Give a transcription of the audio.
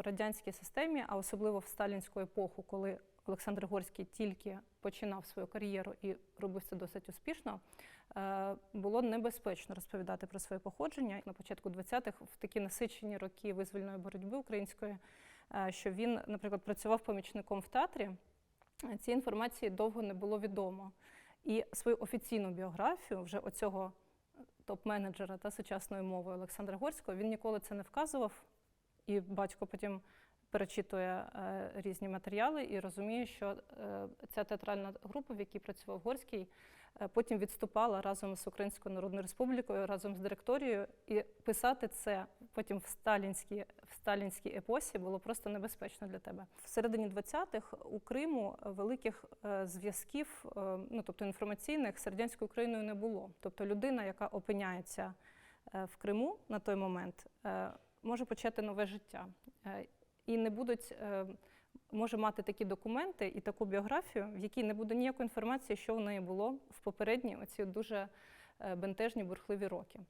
в радянській системі, а особливо в сталінську епоху, коли Олександр Горський тільки починав свою кар'єру і робив це досить успішно, е, було небезпечно розповідати про своє походження на початку 20-х, в такі насичені роки визвольної боротьби української, е, що він, наприклад, працював помічником в театрі. Цієї інформації довго не було відомо. І свою офіційну біографію вже оцього топ-менеджера та сучасної мови Олександра Горського він ніколи це не вказував. І батько потім перечитує е, різні матеріали і розуміє, що е, ця театральна група, в якій працював Горський, е, потім відступала разом з Українською Народною Республікою, разом з директорією, і писати це потім в сталінській, в сталінській епосі було просто небезпечно для тебе. В середині 20-х у Криму великих зв'язків, ну тобто інформаційних, з радянською Україною не було. Тобто людина, яка опиняється в Криму на той момент, може почати нове життя. Е, І не будуть, е, може мати такі документи і таку біографію, в якій не буде ніякої інформації, що в неї було в попередні оці дуже е, бентежні, бурхливі роки.